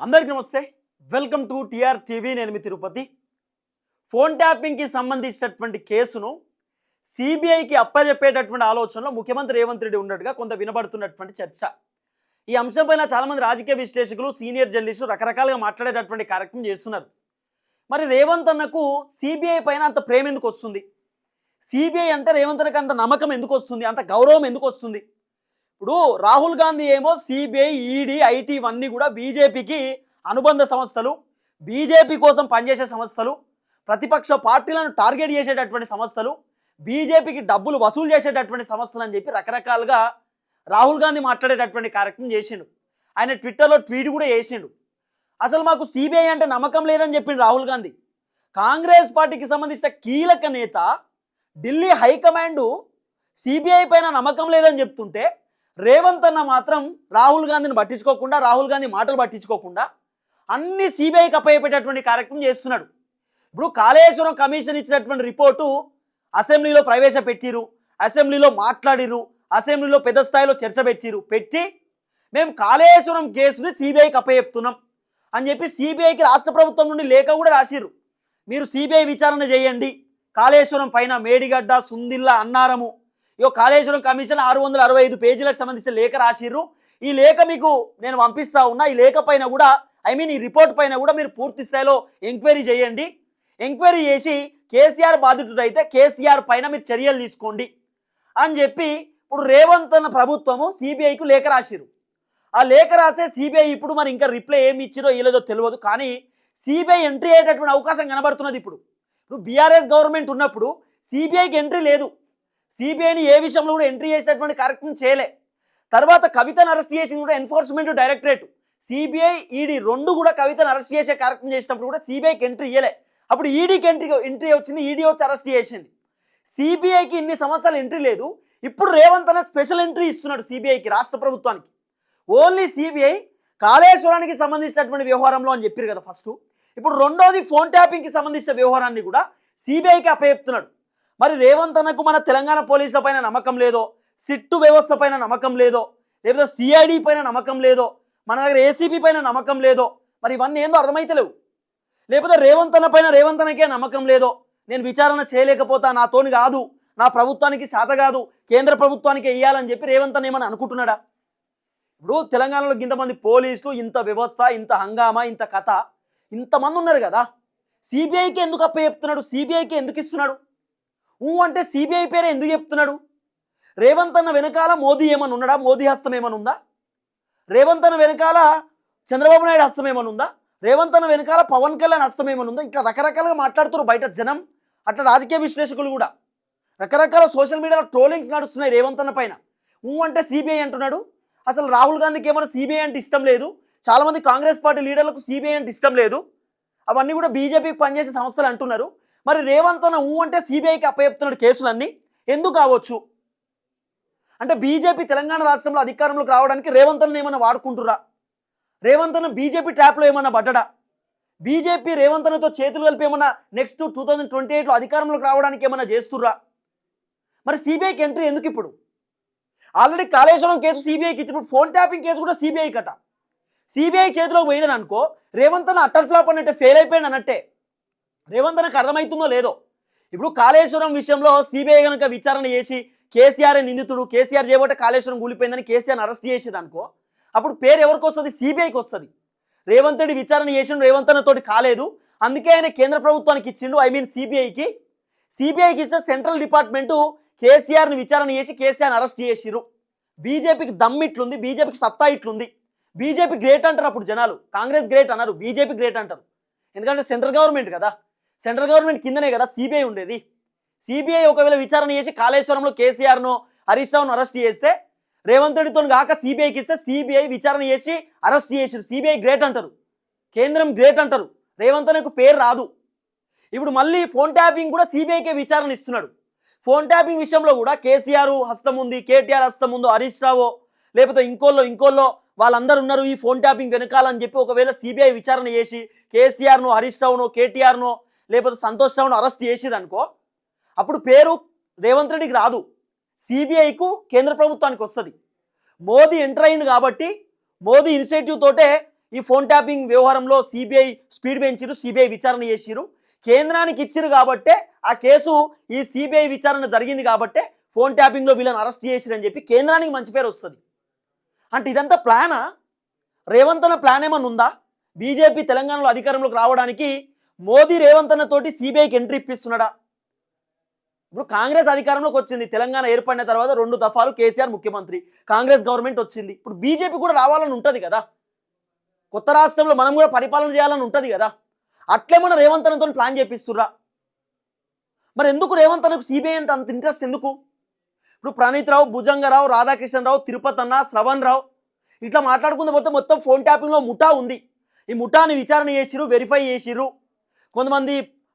అందరికీ నమస్తే. Welcome to TR TV నేను మీ తిరుపతి. ఫోన్ ట్యాపింగ్కి సంబంధించినటువంటి కేసును సిబిఐకి అప్పజెప్పేటటువంటి ఆలోచనలో ముఖ్యమంత్రి రేవంత్ రెడ్డి ఉన్నట్టుగా కొంత వినబడుతున్నటువంటి చర్చ. ఈ అంశంపైన చాలామంది రాజకీయ విశ్లేషకులు సీనియర్ జర్నలిస్టులు రకరకాలుగా మాట్లాడేటటువంటి కార్యక్రమం చేస్తున్నారు. మరి రేవంత్ అన్నకు సిబిఐ పైన అంత ప్రేమ ఎందుకు వస్తుంది? సిబిఐ అంటే రేవంత్ అన్నకు అంత నమ్మకం ఎందుకు వస్తుంది? అంత గౌరవం ఎందుకు వస్తుంది? ఇప్పుడు రాహుల్ గాంధీ ఏమో సిబిఐ ఈడీ ఐటీ ఇవన్నీ కూడా బీజేపీకి అనుబంధ సంస్థలు బీజేపీ కోసం పనిచేసే సంస్థలు ప్రతిపక్ష పార్టీలను టార్గెట్ చేసేటటువంటి సంస్థలు బీజేపీకి డబ్బులు వసూలు చేసేటటువంటి సంస్థలు అని చెప్పి రకరకాలుగా రాహుల్ గాంధీ మాట్లాడేటటువంటి కార్యక్రమం చేసిండు. ఆయన ట్విట్టర్లో ట్వీట్ కూడా చేసిండు. అసలు మాకు సిబిఐ అంటే నమ్మకం లేదని చెప్పిండు రాహుల్ గాంధీ. కాంగ్రెస్ పార్టీకి సంబంధించిన కీలక నేత ఢిల్లీ హైకమాండ్ సిబిఐ పైన నమ్మకం లేదని చెప్తుంటే రేవంత్ అన్న మాత్రం రాహుల్ గాంధీని పట్టించుకోకుండా రాహుల్ గాంధీ మాటలు పట్టించుకోకుండా అన్ని సిబిఐకి అప్పయ్యేటటువంటి కార్యక్రమం చేస్తున్నాడు. ఇప్పుడు కాళేశ్వరం కమిషన్ ఇచ్చినటువంటి రిపోర్టు అసెంబ్లీలో ప్రవేశపెట్టిరు అసెంబ్లీలో మాట్లాడిరు అసెంబ్లీలో పెద్ద స్థాయిలో చర్చ పెట్టిరు పెట్టి మేము కాళేశ్వరం కేసుని సిబిఐకి అప్పచెప్తున్నాం అని చెప్పి సిబిఐకి రాష్ట్ర ప్రభుత్వం నుండి లేఖ కూడా రాసిరు మీరు సిబిఐ విచారణ చేయండి. కాళేశ్వరం పైన మేడిగడ్డ సుందిల్ల అన్నారము ఇక కాళేశ్వరం కమిషన్ ఆరు వందల అరవై ఐదు పేజీలకు సంబంధించిన లేఖ రాసిర్రు. ఈ లేఖ మీకు నేను పంపిస్తా ఉన్నా. ఈ లేఖ పైన కూడా ఐ మీన్ ఈ రిపోర్ట్ పైన కూడా మీరు పూర్తి స్థాయిలో ఎంక్వైరీ చేయండి. ఎంక్వైరీ చేసి కేసీఆర్ బాధితుడు అయితే కేసీఆర్ పైన మీరు చర్యలు తీసుకోండి అని చెప్పి ఇప్పుడు రేవంత్ అన్న ప్రభుత్వము సిబిఐకు లేఖ రాసిరు ఆ లేఖ రాసే సిబిఐ ఇప్పుడు మరి ఇంకా రిప్లై ఏమి ఇచ్చిరో ఏలేదో తెలియదు. కానీ సిబిఐ ఎంట్రీ అయ్యేటటువంటి అవకాశం కనబడుతున్నది ఇప్పుడు. ఇప్పుడు బీఆర్ఎస్ గవర్నమెంట్ ఉన్నప్పుడు సిబిఐకి ఎంట్రీ లేదు. సిబిఐని ఏ విషయంలో కూడా ఎంట్రీ చేసేటటువంటి కార్యక్రమం చేయలే. తర్వాత కవితను అరెస్ట్ చేసింది కూడా ఎన్ఫోర్స్మెంట్ డైరెక్టరేట్ సిబిఐ ఈడీ రెండు కూడా కవితను అరెస్ట్ చేసే కార్యక్రమం చేసినప్పుడు కూడా సిబిఐకి ఎంట్రీ ఇయ్యలే. అప్పుడు ఈడీకి ఎంట్రీ ఎంట్రీ వచ్చింది ఈడీ వచ్చి అరెస్ట్ చేసింది. సిబిఐకి ఇన్ని సంవత్సరాలు ఎంట్రీ లేదు. ఇప్పుడు రేవంత్ అనే స్పెషల్ ఎంట్రీ ఇస్తున్నాడు సిబిఐకి రాష్ట్ర ప్రభుత్వానికి. ఓన్లీ సిబిఐ కాళేశ్వరానికి సంబంధించినటువంటి వ్యవహారంలో అని చెప్పారు కదా ఫస్ట్ ఇప్పుడు రెండోది ఫోన్ ట్యాపింగ్కి సంబంధించిన వ్యవహారాన్ని కూడా సిబిఐకి అప్పచెప్తున్నాడు. మరి రేవంత్ అన్నకు మన తెలంగాణ పోలీసుల పైన నమ్మకం లేదో సిట్టు వ్యవస్థ పైన నమ్మకం లేదో లేకపోతే సిఐడి పైన నమ్మకం లేదో మన దగ్గర ఏసీబీ పైన నమ్మకం లేదో మరి ఇవన్నీ ఏందో అర్థమైతలేవు. లేకపోతే రేవంత్ అన్న పైన రేవంత్ అన్నకే నమ్మకం లేదో నేను విచారణ చేయలేకపోతా నాతోని కాదు నా ప్రభుత్వానికి శాత కాదు కేంద్ర ప్రభుత్వానికి వెయ్యాలని చెప్పి రేవంత్ అన్న ఏమని అనుకుంటున్నాడా? ఇప్పుడు తెలంగాణలో ఇంతమంది పోలీసులు ఇంత వ్యవస్థ ఇంత హంగామా ఇంత కథ ఇంతమంది ఉన్నారు కదా. సిబిఐకి ఎందుకు అప్ప చెప్తున్నాడు సిబిఐకి ఎందుకు ఇస్తున్నాడు? ఊ అంటే సిబిఐ పేరే ఎందుకు చెప్తున్నాడు? రేవంత్ అన్న వెనకాల మోదీ ఏమన్నా ఉన్నాడా? మోదీ హస్తం ఏమన్నా ఉందా? రేవంత్ అన్న వెనకాల చంద్రబాబు నాయుడు హస్తం ఏమన్నా ఉందా? రేవంత్ అన్న వెనకాల పవన్ కళ్యాణ్ హస్తం ఏమన్నా ఉందా? ఇట్లా రకరకాలుగా మాట్లాడుతున్నారు బయట జనం అట్లా రాజకీయ విశ్లేషకులు కూడా. రకరకాల సోషల్ మీడియాలో ట్రోలింగ్స్ నడుస్తున్నాయి రేవంత్ అన్న పైన. ఊ అంటే సిబిఐ అంటున్నాడు. అసలు రాహుల్ గాంధీకి ఏమైనా సిబిఐ అంటే ఇష్టం లేదు? చాలామంది కాంగ్రెస్ పార్టీ లీడర్లకు సిబిఐ అంటే ఇష్టం లేదు. అవన్నీ కూడా బీజేపీకి పనిచేసే సంస్థలు అంటున్నారు. మరి రేవంత్ అన్న ఊ అంటే సిబిఐకి అప్పచెప్తున్నాడు కేసులన్నీ. ఎందుకు కావచ్చు? అంటే బీజేపీ తెలంగాణ రాష్ట్రంలో అధికారంలోకి రావడానికి రేవంత్ అన్న ఏమైనా వాడుకుంటురా రేవంత్ అన్న బీజేపీ ట్రాప్లో ఏమైనా పడ్డడా? బీజేపీ రేవంత్ అన్నతో చేతులు కలిపి ఏమన్నా నెక్స్ట్ టూ థౌజండ్ ట్వంటీ ఎయిట్లో అధికారంలోకి రావడానికి ఏమైనా చేస్తుర్రా? మరి సిబిఐకి ఎంట్రీ ఎందుకు ఇప్పుడు? ఆల్రెడీ కాళేశ్వరం కేసు సిబిఐకి ఇప్పుడు ఫోన్ ట్యాపింగ్ కేసు కూడా సిబిఐ కట. సిబిఐ చేతిలోకి పోయిందని అనుకో రేవంత్ అన్న అట్టర్ ఫ్లాప్ అన్నట్టే ఫెయిల్ అయిపోయాడు అన్నట్టే. రేవంత్ అన్నకు అర్థమవుతుందో లేదో? ఇప్పుడు కాళేశ్వరం విషయంలో సిబిఐ కనుక విచారణ చేసి కేసీఆర్ నిందితుడు కేసీఆర్ చేయబట్టే కాళేశ్వరం కూలిపోయిందని కేసీఆర్ అరెస్ట్ చేసేది అనుకో అప్పుడు పేరు ఎవరికి వస్తుంది? సిబిఐకి వస్తుంది. రేవంత్ రెడ్డి విచారణ చేసిన రేవంత్ కాలేదు. అందుకే ఆయన కేంద్ర ప్రభుత్వానికి ఇచ్చిండు ఐ మీన్ సిబిఐకి. సిబిఐకి ఇస్తే సెంట్రల్ డిపార్ట్మెంటు కేసీఆర్ని విచారణ చేసి కేసీఆర్ని అరెస్ట్ చేసిరు బీజేపీకి దమ్ ఇట్లుంది బీజేపీకి సత్తా ఇట్లుంది. బీజేపీ గ్రేట్ అంటారు అప్పుడు జనాలు. కాంగ్రెస్ గ్రేట్ అన్నారు బీజేపీ గ్రేట్ అంటారు. ఎందుకంటే సెంట్రల్ గవర్నమెంట్ కదా. సెంట్రల్ గవర్నమెంట్ కిందనే కదా సిబిఐ ఉండేది. సిబిఐ ఒకవేళ విచారణ చేసి కాళేశ్వరంలో కేసీఆర్ను హరీష్ రావును అరెస్ట్ చేస్తే రేవంత్ రెడ్డితో కాక సిబిఐకి ఇస్తే సిబిఐ విచారణ చేసి అరెస్ట్ చేసారు. సిబిఐ గ్రేట్ అంటారు. కేంద్రం గ్రేట్ అంటారు. రేవంత్ అన్నకు పేరు రాదు. ఇప్పుడు మళ్ళీ ఫోన్ ట్యాపింగ్ కూడా సిబిఐకే విచారణ ఇస్తున్నాడు. ఫోన్ ట్యాపింగ్ విషయంలో కూడా కేసీఆర్ హస్తం ఉంది కేటీఆర్ హస్తం ఉందో హరీష్ రావో లేకపోతే ఇంకోల్లో ఇంకోల్లో వాళ్ళందరూ ఉన్నారు ఈ ఫోన్ ట్యాపింగ్ వెనకాలని చెప్పి ఒకవేళ సిబిఐ విచారణ చేసి కేసీఆర్ను హరీష్ రావును కేటీఆర్ను లేకపోతే సంతోష్ రావును అరెస్ట్ చేసిరు అనుకో అప్పుడు పేరు రేవంత్ రెడ్డికి రాదు. సిబిఐకు కేంద్ర ప్రభుత్వానికి వస్తుంది. మోదీ ఎంటర్ అయింది కాబట్టి మోదీ ఇనిషియేటివ్ తోటే ఈ ఫోన్ ట్యాపింగ్ వ్యవహారంలో సిబిఐ స్పీడ్ పెంచిరు సిబిఐ విచారణ చేసిరు కేంద్రానికి ఇచ్చిరు కాబట్టే ఆ కేసు ఈ సిబిఐ విచారణ జరిగింది కాబట్టే ఫోన్ ట్యాపింగ్లో వీళ్ళని అరెస్ట్ చేసిరని చెప్పి కేంద్రానికి మంచి పేరు వస్తుంది. అంటే ఇదంతా ప్లానా? రేవంత్ అన్న ప్లాన్ ఏమన్నా ఉందా? బీజేపీ తెలంగాణలో అధికారంలోకి రావడానికి మోదీ రేవంత్ అన్న తోటి సిబిఐకి ఎంట్రీ ఇప్పిస్తున్నాడా? ఇప్పుడు కాంగ్రెస్ అధికారంలోకి వచ్చింది. తెలంగాణ ఏర్పడిన తర్వాత రెండు దఫాలు కేసీఆర్ ముఖ్యమంత్రి కాంగ్రెస్ గవర్నమెంట్ వచ్చింది. ఇప్పుడు బీజేపీ కూడా రావాలని ఉంటుంది కదా? కొత్త రాష్ట్రంలో మనం కూడా పరిపాలన చేయాలని ఉంటుంది కదా? అట్లే మన రేవంత్ అన్నతో ప్లాన్ చేపిస్తుర్రా? మరి ఎందుకు రేవంత్ అన్నకు సిబిఐ అంటే అంత ఇంట్రెస్ట్ ఎందుకు? ఇప్పుడు ప్రణీత్ రావు భుజంగరావు రాధాకృష్ణరావు తిరుపతి అన్న శ్రవణ్ రావు ఇట్లా మాట్లాడుకుంటే పోతే మొత్తం ఫోన్ ట్యాపింగ్లో ముఠా ఉంది. ఈ ముఠాని విచారణ చేసిరు వెరిఫై చేసిరు కొంతమంది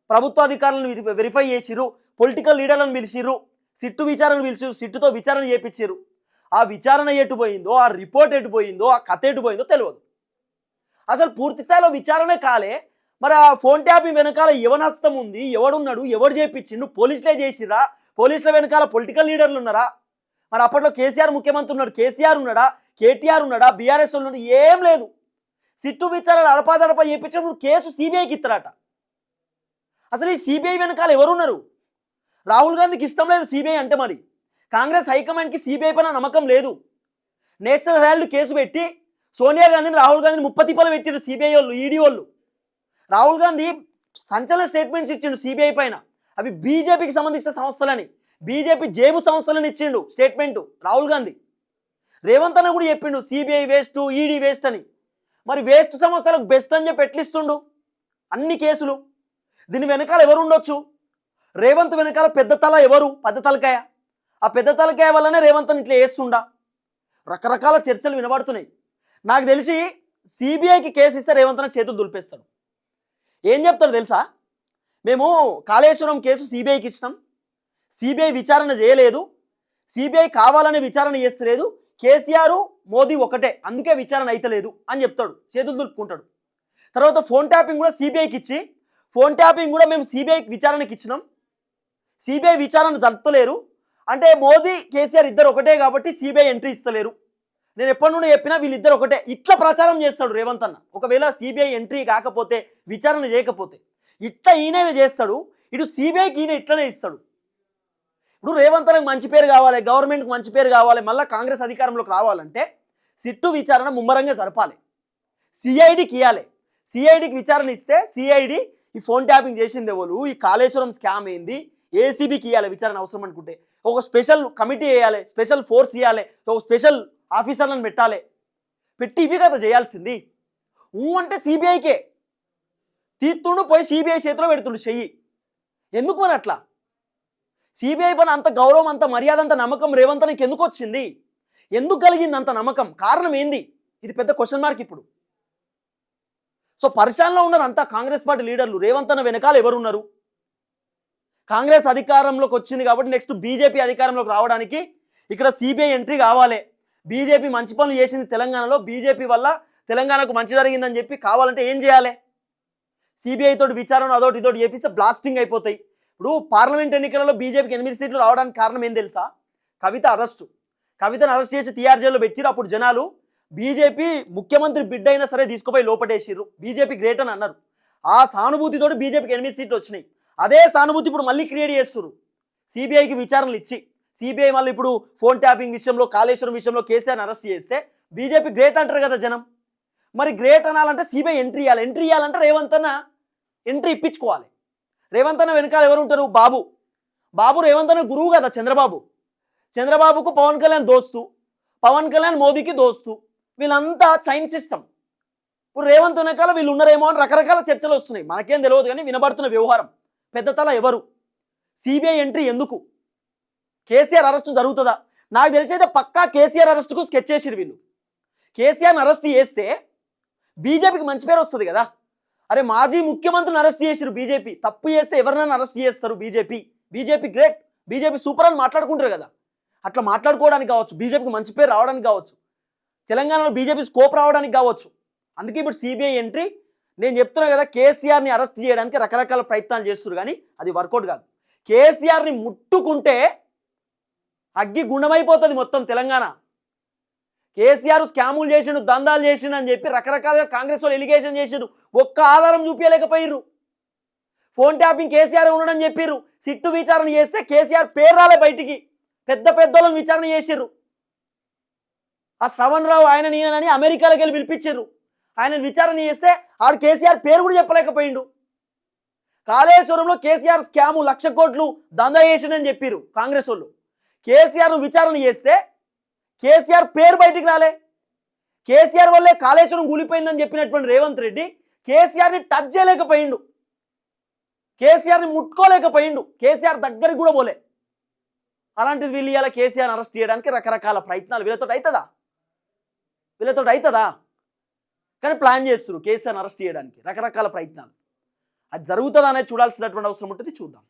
ప్రభుత్వ అధికారులను వెరిఫై చేసిరు పొలిటికల్ లీడర్లను పిలిచిర్రు సిట్టు విచారణ పిలిచిరు సిట్టుతో విచారణ చేపించారు ఆ విచారణ ఎటు పోయిందో ఆ రిపోర్ట్ ఎటు పోయిందో ఆ కథ ఎటు పోయిందో తెలియదు అసలు పూర్తి స్థాయిలో విచారణ కాలే మరి ఆ ఫోన్ ట్యాపింగ్ వెనకాల ఎవనస్తం ఉంది ఎవడున్నాడు ఎవడు చేపించిండు పోలీసులే చేసిరా పోలీసుల వెనకాల పొలిటికల్ లీడర్లు ఉన్నారా? మరి అప్పట్లో కేసీఆర్ ముఖ్యమంత్రి ఉన్నాడు కేసీఆర్ ఉన్నాడా కేటీఆర్ ఉన్నాడా బీఆర్ఎస్ ఉన్నాడు ఏం లేదు. సిట్టు విచారణ అడపాదడపా చేపించినప్పుడు కేసు సిబిఐకి ఇస్తారట అసలు ఈ సిబిఐ వెనకాల ఎవరున్నారు? రాహుల్ గాంధీకి ఇష్టం లేదు సిబిఐ అంటే మరి. కాంగ్రెస్ హైకమాండ్కి సిబిఐ పైన నమ్మకం లేదు. నేషనల్ హెరాల్డ్ కేసు పెట్టి సోనియా గాంధీని రాహుల్ గాంధీని ముప్పతిప్పలు పెట్టారు సిబిఐ వాళ్ళు ఈడీ వాళ్ళు. రాహుల్ గాంధీ సంచలన స్టేట్మెంట్స్ ఇచ్చిండు సిబిఐ పైన. అవి బీజేపీకి సంబంధించిన సంస్థలని. బీజేపీ జేబు సంస్థలను ఇచ్చిండు స్టేట్మెంట్ రాహుల్ గాంధీ. రేవంత్ అన్న కూడా చెప్పిండు సిబిఐ వేస్ట్ ఈడీ వేస్ట్ అని. మరి వేస్ట్ సంస్థలకు బెస్ట్ అని చెప్పి ఎట్లిస్తుండు అన్ని కేసులు. దీని వెనకాల ఎవరు ఉండొచ్చు? రేవంత్ వెనకాల పెద్ద తల ఎవరు? పెద్ద తలకాయ. ఆ పెద్ద తలకాయ వల్లనే రేవంత్ని ఇట్లా వేస్తుండా రకరకాల చర్చలు వినబడుతున్నాయి. నాకు తెలిసి సిబిఐకి కేసు ఇస్తే రేవంత్ చేతులు దులిపేస్తాడు. ఏం చెప్తాడు తెలుసా? మేము కాళేశ్వరం కేసు సిబిఐకి ఇచ్చినాం. సిబిఐ విచారణ చేయలేదు. సిబిఐ కావాలనే విచారణ చేస్తలేదు. కేసీఆర్ మోదీ ఒకటే. అందుకే విచారణ అయితలేదు అని చెప్తాడు. చేతులు దులుపుకుంటాడు. తర్వాత ఫోన్ ట్యాపింగ్ కూడా సిబిఐకి ఇచ్చి ఫోన్ ట్యాపింగ్ కూడా మేము సిబిఐకి విచారణకి ఇచ్చినాం. సిబిఐ విచారణ జరపలేరు అంటే మోదీ కేసీఆర్ ఇద్దరు ఒకటే కాబట్టి సిబిఐ ఎంట్రీ ఇస్తలేరు. నేను ఎప్పటి నుండి చెప్పినా వీళ్ళిద్దరు ఒకటే. ఇట్లా ప్రచారం చేస్తాడు రేవంత్ అన్న. ఒకవేళ సిబిఐ ఎంట్రీ కాకపోతే విచారణ చేయకపోతే. ఇట్లా ఈయనే చేస్తాడు. ఇటు సిబిఐకి ఈయన ఇట్లనే ఇస్తాడు. ఇప్పుడు రేవంత్ అన్నకు మంచి పేరు కావాలి గవర్నమెంట్కి మంచి పేరు కావాలి మళ్ళీ కాంగ్రెస్ అధికారంలోకి రావాలంటే సిట్టు విచారణ ముమ్మరంగా జరపాలి. సిఐడికి ఇవ్వాలి సిఐడికి విచారణ ఇస్తే సిఐడి ఈ ఫోన్ ట్యాపింగ్ చేసింది ఎవరు ఈ కాళేశ్వరం స్కామ్ ఏంది? ఏసీబీకి ఇవ్వాలి విచారణ అవసరం అనుకుంటే. ఒక స్పెషల్ కమిటీ వేయాలి స్పెషల్ ఫోర్స్ ఇవ్వాలి ఒక స్పెషల్ ఆఫీసర్లను పెట్టాలి. పెట్టి ఇవి కదా చేయాల్సింది. ఊ అంటే సిబిఐకే తీస్తుండు పోయి సిబిఐ చేతిలో పెడుతుండు చెయ్యి. ఎందుకు మరి అట్లా? సిబిఐ పని అంత గౌరవం అంత మర్యాద అంత నమ్మకం రేవంత్ నీకు ఎందుకు వచ్చింది? ఎందుకు కలిగింది అంత నమ్మకం? కారణం ఏంది? ఇది పెద్ద క్వశ్చన్ మార్క్ ఇప్పుడు. సో పరిశాలలో ఉన్నారు అంతా కాంగ్రెస్ పార్టీ లీడర్లు. రేవంత్ అన్న వెనకాల ఎవరున్నారు? కాంగ్రెస్ అధికారంలోకి వచ్చింది కాబట్టి నెక్స్ట్ బీజేపీ అధికారంలోకి రావడానికి ఇక్కడ సిబిఐ ఎంట్రీ కావాలి. బీజేపీ మంచి పనులు చేసింది తెలంగాణలో. బీజేపీ వల్ల తెలంగాణకు మంచి జరిగిందని చెప్పి కావాలంటే ఏం చేయాలి? సిబిఐ తోటి విచారణ అదోటి ఇదోటి చేపిస్తే బ్లాస్టింగ్ అయిపోతాయి. ఇప్పుడు పార్లమెంట్ ఎన్నికలలో బీజేపీకి ఎనిమిది సీట్లు రావడానికి కారణం ఏం తెలుసా? కవిత అరెస్టు. కవితను అరెస్ట్ చేసి టీఆర్జేలో పెట్టిరు. అప్పుడు జనాలు బీజేపీ ముఖ్యమంత్రి బిడ్డ అయినా సరే తీసుకుపోయి లోపటేసిర్రు. బీజేపీ గ్రేట్ అని అన్నారు. ఆ సానుభూతితోటి బీజేపీకి ఎనిమిది సీట్లు వచ్చినాయి. అదే సానుభూతి ఇప్పుడు మళ్ళీ క్రియేట్ చేస్తున్నారు సిబిఐకి విచారణలు ఇచ్చి సిబిఐ మళ్ళీ ఇప్పుడు ఫోన్ ట్యాపింగ్ విషయంలో కాళేశ్వరం విషయంలో కేసీఆర్ని అరెస్ట్ చేస్తే బీజేపీ గ్రేట్ అంటారు కదా జనం. మరి గ్రేట్ అనాలంటే సిబిఐ ఎంట్రీ ఇవ్వాలి ఎంట్రీ ఇవ్వాలంటే రేవంత్ అన్న ఎంట్రీ ఇప్పించుకోవాలి. రేవంత్ అన్న వెనకాల ఎవరు ఉంటారు? బాబు. బాబు రేవంత్ అన్న గురువు కదా చంద్రబాబు. చంద్రబాబుకు పవన్ కళ్యాణ్ దోస్తు. పవన్ కళ్యాణ్ మోదీకి దోస్తు. వీళ్ళంతా చైన్ సిస్టమ్. ఇప్పుడు రేవంత్ వెనకాల వీళ్ళు ఉన్నారేమో అని రకరకాల చర్చలు వస్తున్నాయి. మనకేం తెలియదు కానీ వినబడుతున్న వ్యవహారం. పెద్ద తల ఎవరు? సిబిఐ ఎంట్రీ ఎందుకు? కేసీఆర్ అరెస్ట్ జరుగుతుందా? నాకు తెలిసైతే పక్కా కేసీఆర్ అరెస్ట్కు స్కెచ్ చేసిరు వీళ్ళు. కేసీఆర్ని అరెస్ట్ చేస్తే బీజేపీకి మంచి పేరు వస్తుంది కదా. అరే మాజీ ముఖ్యమంత్రిని అరెస్ట్ చేసిరు బీజేపీ. తప్పు చేస్తే ఎవరినైనా అరెస్ట్ చేస్తారు BJP. BJP great. BJP super అని మాట్లాడుకుంటారు కదా. అట్లా మాట్లాడుకోవడానికి కావచ్చు. బీజేపీకి మంచి పేరు రావడానికి కావచ్చు. తెలంగాణలో బీజేపీ స్కోప్ రావడానికి కావచ్చు. అందుకే ఇప్పుడు సిబిఐ ఎంట్రీ నేను చెప్తున్నా కదా కేసీఆర్ని అరెస్ట్ చేయడానికి రకరకాల ప్రయత్నాలు చేస్తున్నారు కానీ అది వర్కౌట్ కాదు. కేసీఆర్ని ముట్టుకుంటే అగ్గి గుండమైపోతుంది మొత్తం తెలంగాణ. కేసీఆర్ స్కాములు చేసిండు దందాలు చేసిండు అని చెప్పి రకరకాలుగా కాంగ్రెస్ వాళ్ళు ఎలిగేషన్ చేసిండు. ఒక్క ఆధారం చూపించలేకపోయిర్రు. ఫోన్ ట్యాపింగ్ కేసీఆర్ ఉండడం చెప్పిర్రు. సిట్టు విచారణ చేస్తే కేసీఆర్ పేరు రాలే బయటికి. పెద్ద పెద్దోళ్ళని విచారణ చేసిర్రు. ఆ శ్రవణ్ రావు ఆయన నేనని అమెరికాలోకి వెళ్ళి పిలిపించారు. ఆయన విచారణ చేస్తే ఆడు కేసీఆర్ పేరు కూడా చెప్పలేకపోయిండు. కాళేశ్వరంలో కేసీఆర్ స్కాము లక్ష కోట్లు దందా చేసిండని చెప్పారు కాంగ్రెస్ వాళ్ళు. కేసీఆర్ విచారణ చేస్తే కేసీఆర్ పేరు బయటికి రాలే. కేసీఆర్ వల్లే కాళేశ్వరం కూలిపోయిందని చెప్పినటువంటి రేవంత్ రెడ్డి కేసీఆర్ని టచ్ చేయలేకపోయిండు. కేసీఆర్ని ముట్టుకోలేకపోయిండు. కేసీఆర్ దగ్గరికి కూడా పోలే. అలాంటిది వీళ్ళు ఇలా కేసీఆర్ అరెస్ట్ చేయడానికి రకరకాల ప్రయత్నాలు వీళ్ళతో అవుతుందా? వీళ్ళతో అవుతుందా? కానీ ప్లాన్ చేస్తున్నారు కేసీఆర్ అరెస్ట్ చేయడానికి రకరకాల ప్రయత్నాలు. అది జరుగుతుందా అనేది చూడాల్సినటువంటి అవసరం ఉంటుంది చూద్దాం.